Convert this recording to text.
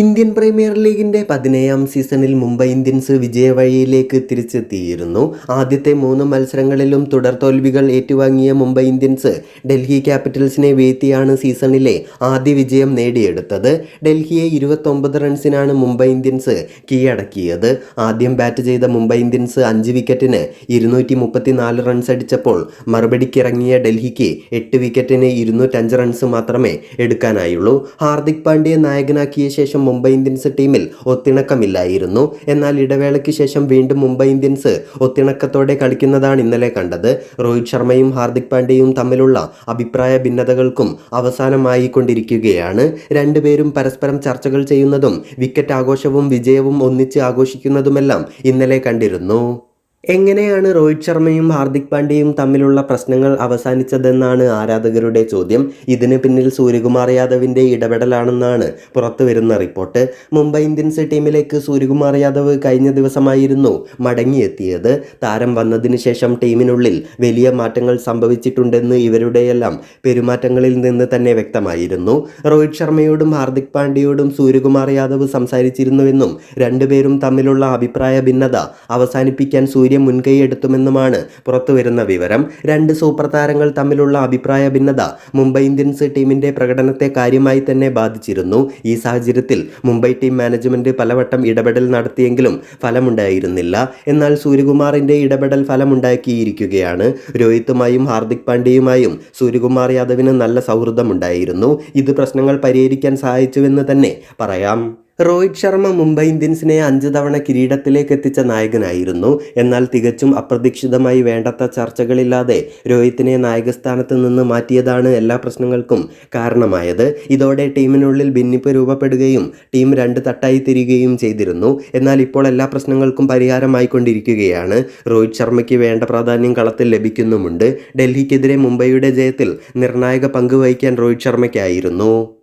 Indian premier ലീഗിന്റെ പതിനേഴാം സീസണിൽ മുംബൈ ഇന്ത്യൻസ് വിജയവഴിയിലേക്ക് തിരിച്ചെത്തിയിരുന്നു. ആദ്യത്തെ മൂന്ന് മത്സരങ്ങളിലും തുടർ തോൽവികൾ ഏറ്റുവാങ്ങിയ മുംബൈ ഇന്ത്യൻസ് ഡൽഹി ക്യാപിറ്റൽസിനെ വീഴ്ത്തിയാണ് സീസണിലെ ആദ്യ വിജയം നേടിയെടുത്തത്. ഡൽഹിയെ ഇരുപത്തൊമ്പത് റൺസിനാണ് മുംബൈ ഇന്ത്യൻസ് കീഴടക്കിയത്. ആദ്യം ബാറ്റ് ചെയ്ത മുംബൈ ഇന്ത്യൻസ് അഞ്ച് വിക്കറ്റിന് ഇരുന്നൂറ്റി മുപ്പത്തിനാല് റൺസ് അടിച്ചപ്പോൾ മറുപടിക്കിറങ്ങിയ ഡൽഹിക്ക് എട്ട് വിക്കറ്റിന് ഇരുന്നൂറ്റഞ്ച് റൺസ് മാത്രമേ എടുക്കാനായുള്ളൂ. ഹാർദിക് പാണ്ഡ്യ നായകനാക്കിയ ശേഷം മുംബൈ ഇന്ത്യൻസ് ടീമിൽ ഒത്തിണക്കമില്ലായിരുന്നു. എന്നാൽ ഇടവേളയ്ക്ക് ശേഷം വീണ്ടും മുംബൈ ഇന്ത്യൻസ് ഒത്തിണക്കത്തോടെ കളിക്കുന്നതാണ് ഇന്നലെ കണ്ടത്. രോഹിത് ശർമ്മയും ഹാർദിക് പാണ്ഡ്യയും തമ്മിലുള്ള അഭിപ്രായ ഭിന്നതകൾക്കും അവസാനമായി കൊണ്ടിരിക്കുകയാണ്. രണ്ടുപേരും പരസ്പരം ചർച്ചകൾ ചെയ്യുന്നതും വിക്കറ്റ് ആഘോഷവും വിജയവും ഒന്നിച്ച് ആഘോഷിക്കുന്നതുമെല്ലാം ഇന്നലെ കണ്ടിരുന്നു. എങ്ങനെയാണ് രോഹിത് ശർമ്മയും ഹാർദിക് പാണ്ഡ്യയും തമ്മിലുള്ള പ്രശ്നങ്ങൾ അവസാനിച്ചതെന്നാണ് ആരാധകരുടെ ചോദ്യം. ഇതിന് പിന്നിൽ സൂര്യകുമാർ യാദവിന്റെ ഇടപെടലാണെന്നാണ് പുറത്തുവരുന്ന റിപ്പോർട്ട്. മുംബൈ ഇന്ത്യൻസ് ടീമിലേക്ക് സൂര്യകുമാർ യാദവ് കഴിഞ്ഞ ദിവസമായിരുന്നു മടങ്ങിയെത്തിയത്. താരം വന്നതിന് ശേഷം ടീമിനുള്ളിൽ വലിയ മാറ്റങ്ങൾ സംഭവിച്ചിട്ടുണ്ടെന്ന് ഇവരുടെയെല്ലാം പെരുമാറ്റങ്ങളിൽ നിന്ന് തന്നെ വ്യക്തമായിരുന്നു. രോഹിത് ശർമ്മയോടും ഹാർദിക് പാണ്ഡ്യയോടും സൂര്യകുമാർ യാദവ് സംസാരിച്ചിരുന്നുവെന്നും രണ്ടുപേരും തമ്മിലുള്ള അഭിപ്രായ ഭിന്നത അവസാനിപ്പിക്കാൻ സൂര്യ മുൻകൈയെടുത്തുമെന്നുമാണ് പുറത്തുവരുന്ന വിവരം. രണ്ട് സൂപ്പർ താരങ്ങൾ തമ്മിലുള്ള അഭിപ്രായ ഭിന്നത മുംബൈ ഇന്ത്യൻസ് ടീമിന്റെ പ്രകടനത്തെ കാര്യമായി തന്നെ ബാധിച്ചിരുന്നു. ഈ സാഹചര്യത്തിൽ മുംബൈ ടീം മാനേജ്മെന്റ് പലവട്ടം ഇടപെടൽ നടത്തിയെങ്കിലും ഫലമുണ്ടായിരുന്നില്ല. എന്നാൽ സൂര്യകുമാറിന്റെ ഇടപെടൽ ഫലമുണ്ടാക്കിയിരിക്കുകയാണ്. രോഹിത്തുമായും ഹാർദിക് പാണ്ഡ്യയുമായും സൂര്യകുമാർ യാദവിന് നല്ല സൗഹൃദമുണ്ടായിരുന്നു. ഇത് പ്രശ്നങ്ങൾ പരിഹരിക്കാൻ സഹായിച്ചുവെന്ന് തന്നെ പറയാം. രോഹിത് ശർമ്മ മുംബൈ ഇന്ത്യൻസിനെ അഞ്ച് തവണ കിരീടത്തിലേക്ക് എത്തിച്ച നായകനായിരുന്നു. എന്നാൽ തികച്ചും അപ്രതീക്ഷിതമായി വേണ്ടത്ര ചർച്ചകളില്ലാതെ രോഹിത്തിനെ നായകസ്ഥാനത്ത് നിന്ന് മാറ്റിയതാണ് എല്ലാ പ്രശ്നങ്ങൾക്കും കാരണമായത്. ഇതോടെ ടീമിനുള്ളിൽ ഭിന്നിപ്പ് രൂപപ്പെടുകയും ടീം രണ്ട് തട്ടായി തിരികുകയും ചെയ്തിരുന്നു. എന്നാൽ ഇപ്പോൾ എല്ലാ പ്രശ്നങ്ങൾക്കും പരിഹാരമായിക്കൊണ്ടിരിക്കുകയാണ്. രോഹിത് ശർമ്മയ്ക്ക് വേണ്ട പ്രാധാന്യം കളത്തിൽ ലഭിക്കുന്നുമുണ്ട്. ഡൽഹിക്കെതിരെ മുംബൈയുടെ ജയത്തിൽ നിർണായക പങ്ക് വഹിക്കാൻ രോഹിത് ശർമ്മയ്ക്കായിരുന്നു.